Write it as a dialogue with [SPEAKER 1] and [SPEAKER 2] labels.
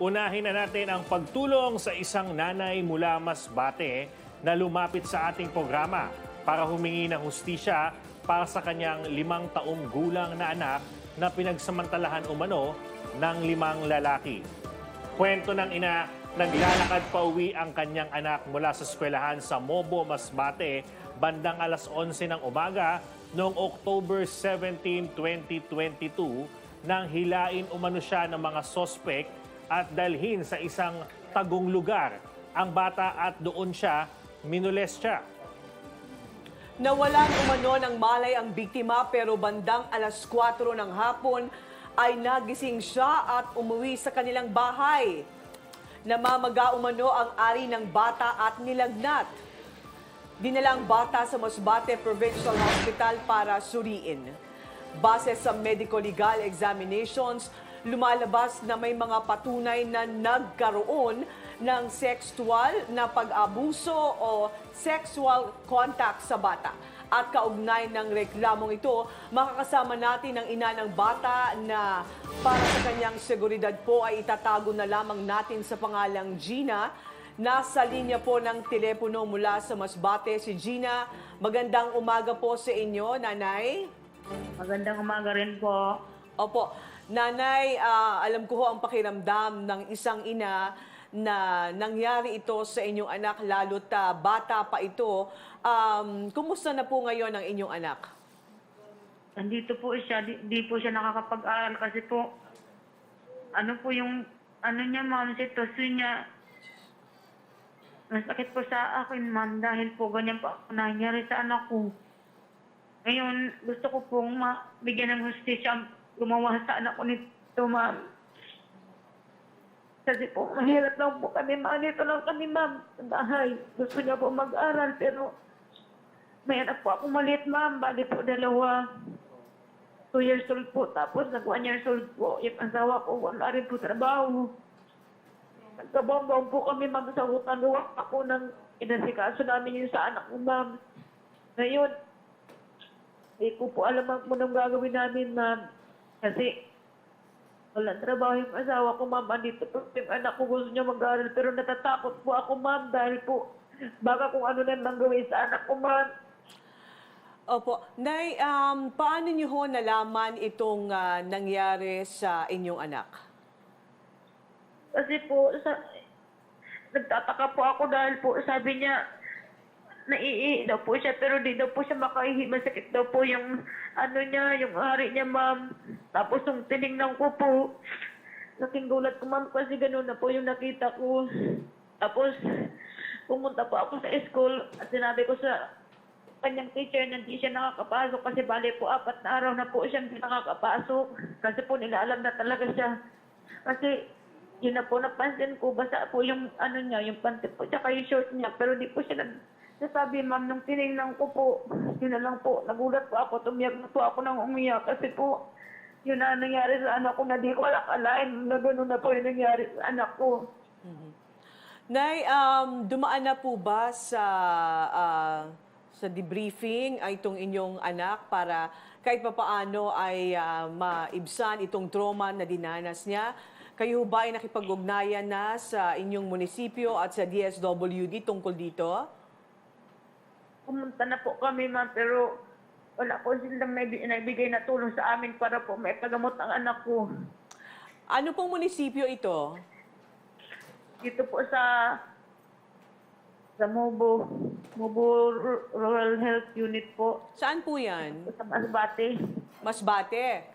[SPEAKER 1] Unahin na natin ang pagtulong sa isang nanay mula Masbate na lumapit sa ating programa para humingi ng hustisya para sa kanyang limang taong gulang na anak na pinagsamantalahan umano ng limang lalaki. Kwento ng ina, naglalakad pa uwi ang kanyang anak mula sa eskwelahan sa Mobo, Masbate, bandang alas 11 ng umaga noong October 17, 2022 nang hilain umano siya ng mga sospek at dalhin sa isang tagong lugar. Ang bata at doon siya minules.
[SPEAKER 2] Nawalan umano ng malay ang biktima pero bandang alas 4 ng hapon ay nagising siya at umuwi sa kanilang bahay. Namamaga umano ang ari ng bata at nilagnat. Dinala ang bata sa Masbate Provincial Hospital para suriin. Base sa medico-legal examinations, lumalabas na may mga patunay na nagkaroon ng sexual na pag-abuso o sexual contact sa bata. At kaugnay ng reklamong ito, makakasama natin ang ina ng bata na para sa kanyang seguridad po ay itatago na lamang natin sa pangalang Gina. Nasa linya po ng telepono mula sa Masbate si Gina. Magandang umaga po sa inyo, Nanay.
[SPEAKER 3] Magandang umaga rin po.
[SPEAKER 2] Opo. Nanay, ah, alam ko ho ang pakiramdam ng isang ina na nangyari ito sa inyong anak, lalo't ah, bata pa ito. Um, kumusta na po ngayon ang inyong anak?
[SPEAKER 3] Andito po siya, di, di po siya nakakapag-aral kasi po, ano po yung, ano niya ma'am, sitwasyon niya, masakit po sa akin ma'am dahil po ganyan po ako nangyari sa anak ko. Ngayon, gusto ko pong mabigyan ng hustisya ang gumawa sa anak ko nito ma'am. Kasi po, mahirap lang po kami, ma'am. Dito lang kami, ma'am, sa bahay. Gusto niya po mag-aral, pero may anak po ako maliit, ma'am. Bali po dalawa. Two years old po. Tapos nag one years old po. Yung asawa ko, wala rin po trabaho. Nagkabambang po kami, ma'am, sa utang. Luwak ako ng inasikaso namin yung sa anak ko, ma'am. Ngayon, hindi ko po alam ang munang gagawin namin, ma'am. Kasi, walang trabaho yung asawa ko, ma'am. Andito po yung anak ko gusto niya mag-aaral. Pero natatakot po ako, ma'am, dahil po, baka kung ano na lang gawin sa anak ko, ma'am.
[SPEAKER 2] Opo. Nay, um, paano niyo ho nalaman itong ah, nangyari sa inyong anak?
[SPEAKER 3] Kasi po, sa, nagtataka po ako dahil po sabi niya, naiihi daw po siya, pero di daw po siya makaihi. Masakit daw po yung, ano niya, yung hari niya, ma'am. Tapos nung tinignan ko po, naking gulat ko, ma'am, kasi ganun na po yung nakita ko. Tapos, pumunta po ako sa school at sinabi ko sa kanyang teacher na hindi siya nakakapasok kasi bali po apat na araw na po siya hindi nakakapasok kasi po nila alam na talaga siya. Kasi yun na po napansin ko, basta po yung ano niya, yung panty po, tsaka yung short niya, pero di po siya nag Nasabi, ma'am, nung tinignan ko po, yun na lang po, nagulat po ako, tumiyak na po ako nang umiyak kasi po, yun na nangyari sa anak ko na di ko alakalain na gano'n na po yung nangyari sa anak ko.
[SPEAKER 2] Nay, um, dumaan na po ba sa ah, sa debriefing ay itong inyong anak para kahit papaano ay ah, maibsan itong trauma na dinanas niya? Kayo ba ay nakipag-ugnayan na sa inyong munisipyo at sa DSWD tungkol dito?
[SPEAKER 3] Pumunta na po kami, ma'am, pero wala po silang may naibigay na tulong sa amin para po may pagamot ang anak ko.
[SPEAKER 2] Ano pong munisipyo ito?
[SPEAKER 3] Dito po sa sa Mobo, Mobo Ru- Rural Health Unit po,
[SPEAKER 2] Saan po yan?
[SPEAKER 3] sa Masbate.
[SPEAKER 2] Masbate.